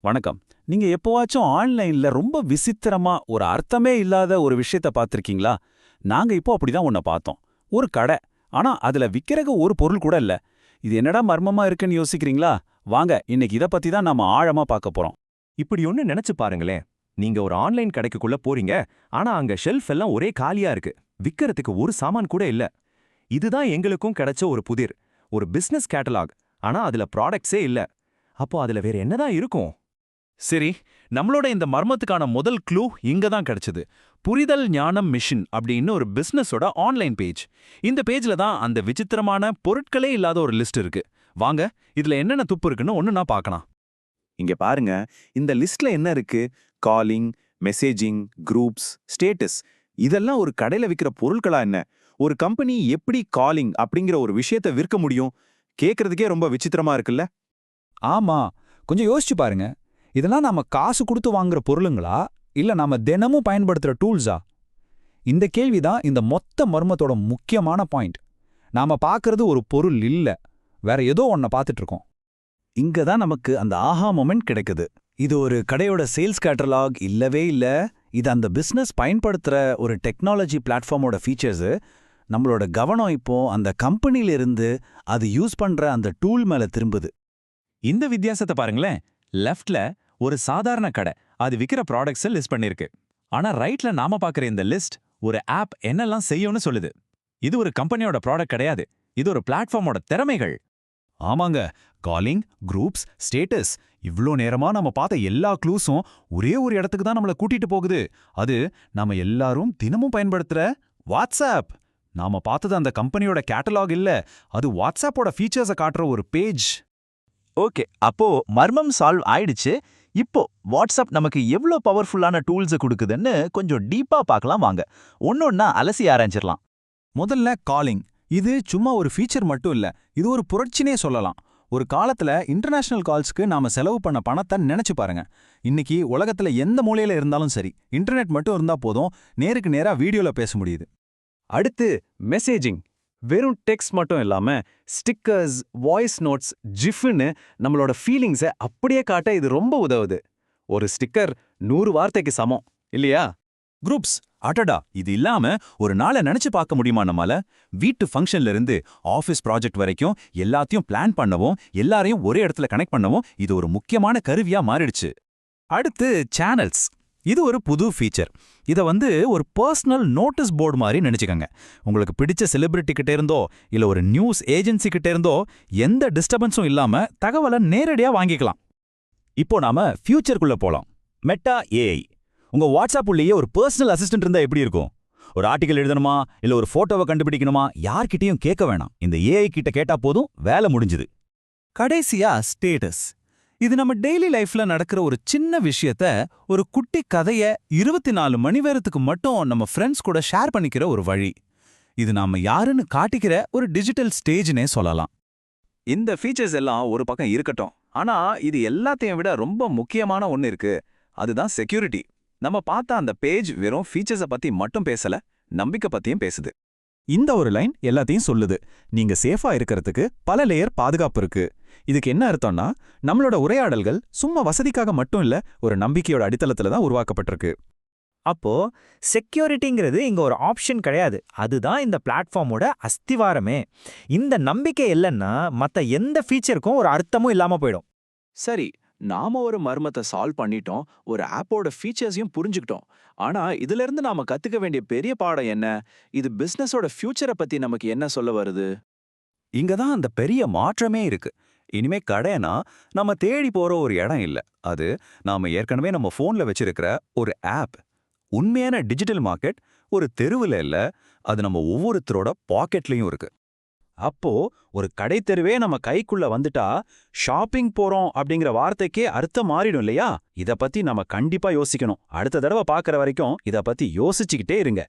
வணக்கம். நீங்க எப்போவாச்சும் ஆன்லைன்ல ரொம்ப விசித்திரமா ஒரு அர்த்தமே இல்லாத ஒரு விஷயத்த பார்த்திருக்கீங்களா? நாங்க இப்போ அப்படிதான் ஒன்ன பார்த்தோம். ஒரு கடை. ஆனா அதுல விக்கிறக ஒரு பொருள் கூட இல்ல. இது என்னடா மர்மமா இருக்குன்னு யோசிக்கிறீங்களா? வாங்க இன்னைக்கு இத பத்தி தான் நாம ஆழமா பார்க்க போறோம். இப்படி ஒன்னு நினைச்சு பாருங்களேன். நீங்க ஒரு ஆன்லைன் கடைக்குள்ள போறீங்க. ஆனா அங்க ஷெல்ஃப் எல்லாம் ஒரே காலியா இருக்கு. விக்கிறதுக்கு ஒரு சாமான் கூட இல்ல. இதுதான் எங்களுக்கும் கிடைச்ச ஒரு புதிர். ஒரு பிசினஸ் கேட்டலாக் ஆனா அதுல ப்ராடக்ட்ஸே இல்ல. அப்போ அதுல வேற என்னதான் இருக்கும்? சரி நம்மளோட இந்த மர்மத்துக்கான முதல் க்ளூ இங்க தான் கிடைச்சது. புரிதல் ஞானம் மிஷின் அப்படின்னு ஒரு பிசினஸோட ஆன்லைன் பேஜ். இந்த பேஜ்ல தான் அந்த விசித்திரமான பொருட்களே இல்லாத ஒரு லிஸ்ட் இருக்கு. வாங்க இதுல என்னென்ன துப்பு இருக்குன்னு ஒன்னு நான் பார்க்கலாம். இங்க பாருங்க இந்த லிஸ்ட்ல என்ன இருக்கு? Calling messaging groups status. இதெல்லாம் ஒரு கடையில விற்கிற பொருட்களா என்ன? ஒரு கம்பெனி எப்படி காலிங் அப்படிங்கிற ஒரு விஷயத்தை விற்க முடியும்? கேக்குறதுக்கே ரொம்ப விசித்திரமா இருக்குல்ல? ஆமா கொஞ்சம் யோசிச்சு பாருங்க. இதெல்லாம் நாம காசு கொடுத்து வாங்குற பொருளுங்களா? இல்ல நாம தினமும் பயன்படுத்துற டூல்ஸா? இந்த கேள்விதான் இந்த மொத்த மர்மத்தோட முக்கியமான பாயிண்ட். நாம பார்க்கறது ஒரு பொருள் இல்ல. வேற ஏதோ ஒன்ன பார்த்துட்டு இருக்கோம் இங்க தான் நமக்கு அந்த ஆஹா மொமெண்ட் கிடைக்குது. இது ஒரு கடையோட சேல்ஸ் கேட்டலாக் இல்லவே இல்ல. இது அந்த பிசினஸ் பயன்படுத்துற ஒரு டெக்னாலஜி பிளாட்ஃபார்மோட ஃபீச்சர்ஸ். நம்மளோட கவனம் இப்போ அந்த கம்பெனில இருந்து அது யூஸ் பண்ற அந்த டூல் மேல திரும்புது. இந்த வித்தியாசத்தை பாருங்களேன். லெஃப்ட்ல ஒரு சாதாரண கடை. அது விக்கிற ப்ராடக்ட்ஸை லிஸ்ட் பண்ணிருக்கு. ஆனா ரைட்ல நாம பார்க்குற இந்த லிஸ்ட் ஒரு ஆப் என்னெல்லாம் செய்யும்னு சொல்லுது. இது ஒரு கம்பெனியோட ப்ராடக்ட் கிடையாது. இது ஒரு பிளாட்ஃபார்மோட திறமைகள். ஆமாங்க. காலிங் குரூப்ஸ் ஸ்டேட்டஸ் இவ்ளோ நேரமா நம்ம பார்த்த எல்லா க்ளூஸும் ஒரே ஒரு இடத்துக்கு தான் நம்மள கூட்டிட்டு போகுது. அது நாம எல்லாரும் தினமும் பயன்படுத்துற வாட்ஸ்அப் நாம பார்த்தது அந்த கம்பெனியோட கேட்டலாக் இல்ல. அது வாட்ஸ்அப்போட ஃபீச்சர்ஸை காட்டுற ஒரு பேஜ் ஓகே அப்போ மர்மம் சால்வ் ஆயிடுச்சு. இப்போ வாட்ஸ்அப் நமக்கு எவ்வளோ பவர்ஃபுல்லான டூல்ஸை கொடுக்குதுன்னு கொஞ்சம் டீப்பா பார்க்கலாம் வாங்க. ஒன்னொன்னா அலசி ஆராய்ஞ்சிடலாம். முதல்ல காலிங் இது சும்மா ஒரு ஃபீச்சர் மட்டும் இல்ல இது ஒரு புரட்சினே சொல்லலாம். ஒரு காலத்துல இன்டர்நேஷனல் கால்ஸ்க்கு நாம செலவு பண்ண பணத்தை நினைச்சு பாருங்க. இன்னைக்கு உலகத்துல எந்த மூலையில இருந்தாலும் சரி இன்டர்நெட் மட்டும் இருந்தா போதும் நேருக்கு நேரா வீடியோல பேச முடியுது. அடுத்து மெசேஜிங் வெறும் டெக்ஸ்ட் மட்டும் இல்லாம ஸ்டிக்கர்ஸ் வாய்ஸ் நோட்ஸ் ஜிஃப்னு நம்மளோட ஃபீலிங்ஸை அப்படியே காட்ட இது ரொம்ப உதவுது. ஒரு ஸ்டிக்கர் நூறு வார்த்தைக்கு சமம் இல்லையா? குரூப்ஸ் அடடா இது இல்லாம ஒரு நாளை நினைச்சு பார்க்க முடியுமா நம்மால? வீட்டு ஃபங்க்ஷன்ல இருந்து ஆஃபீஸ் ப்ராஜெக்ட் வரைக்கும் எல்லாத்தையும் பிளான் பண்ணவும் எல்லாரையும் ஒரே இடத்துல கனெக்ட் பண்ணவும் இது ஒரு முக்கியமான கருவியா மாறிடுச்சு. அடுத்து சேனல்ஸ் இது ஒரு புது ஃபீச்சர் இதை வந்து ஒரு பர்சனல் நோட்டீஸ் போர்டு மாதிரி நினைச்சுக்கங்க. உங்களுக்கு பிடிச்ச செலிபிரிட்டி கிட்டே இருந்தோ இல்ல ஒரு நியூஸ் ஏஜென்சி கிட்டே இருந்தோ எந்த டிஸ்டர்பன்ஸும் இல்லாம தகவலை நேரடியா வாங்கிக்கலாம். இப்போ நாம ஃபியூச்சருக்குள்ளே போலாம். மெட்டா ஏஐ உங்க வாட்ஸ்அப் உள்ளேயே ஒரு பர்சனல் அசிஸ்டன்ட் இருந்தா எப்படி இருக்கும்? ஒரு ஆர்டிக்கல் எழுதணுமா இல்ல ஒரு ஃபோட்டோவை கண்டுபிடிக்கணுமா? யார்கிட்டயும் கேட்க வேணாம். இந்த ஏஐ கிட்ட கேட்டா போதும் வேலை முடிஞ்சுது. கடைசியா ஸ்டேட்டஸ் இது நம்ம டெய்லி லைஃப்ல நடக்கிற ஒரு சின்ன விஷயத்த ஒரு குட்டி கதைய இருபத்தி நாலு மணி நேரத்துக்கு மட்டும் நம்ம ஃப்ரெண்ட்ஸ் கூட ஷேர் பண்ணிக்கிற ஒரு வழி. இது நாம யாருன்னு காட்டிக்கிற ஒரு டிஜிட்டல் ஸ்டேஜ்னே சொல்லலாம். இந்த ஃபீச்சர்ஸ் எல்லாம் ஒரு பக்கம் இருக்கட்டும். ஆனா இது எல்லாத்தையும் விட ரொம்ப முக்கியமான ஒன்னு இருக்கு. அதுதான் செக்யூரிட்டி நம்ம பார்த்த அந்த பேஜ் வெறும் ஃபீச்சர்ஸை பத்தி மட்டும் பேசல நம்பிக்கை பத்தியும் பேசுது. இந்த ஒரு லைன் எல்லாத்தையும் சொல்லுது. நீங்க சேஃபா இருக்கிறதுக்கு பல லேயர் பாதுகாப்பு இருக்கு. இதுக்கு என்ன அர்த்தம்னா நம்மளோட உரையாடல்கள் சும்மா வசதிக்காக மட்டும் இல்ல ஒரு நம்பிக்கையோட அடித்தளத்துல தான் உருவாக்கப்பட்டிருக்கு. அப்போ செக்யூரிட்டிங்கிறது இங்க ஒரு ஆப்ஷன் கிடையாது. அதுதான் இந்த பிளாட்ஃபார்மோட அஸ்திவாரமே. இந்த நம்பிக்கை இல்லைன்னா மத்த எந்த ஃபீச்சருக்கும் ஒரு அர்த்தமும் இல்லாம போயிடும். சரி நாம ஒரு மர்மத்தை சால்வ் பண்ணிட்டோம் ஒரு ஆப்போட ஃபீச்சர்ஸையும் புரிஞ்சுக்கிட்டோம். ஆனா இதுல இருந்து நாம கத்துக்க வேண்டிய பெரிய பாடம் என்ன? இது பிசினஸோட ஃபியூச்சரை பத்தி நமக்கு என்ன சொல்ல வருது? இங்க தான் அந்த பெரிய மாற்றமே இருக்கு. இனிமே கடைனா நம்ம தேடி போற ஒரு இடம் இல்ல. அது நாம ஏற்கனவே நம்ம போன்ல வச்சிருக்கிற ஒரு ஆப் உண்மையான டிஜிட்டல் மார்க்கெட் ஒரு தெருவுல இல்ல அது நம்ம ஒவ்வொருத்தரோட பாக்கெட்லயும் இருக்கு. அப்போ ஒரு கடை தெருவே நம்ம கைக்குள்ள வந்துட்டா ஷாப்பிங் போறோம் அப்படிங்கிற வார்த்தைக்கே அர்த்தம் மாறிடும் இல்லையா? இத பத்தி நம்ம கண்டிப்பா யோசிக்கணும். அடுத்த தடவை பாக்குற வரைக்கும் இத பத்தி யோசிச்சுக்கிட்டே இருங்க.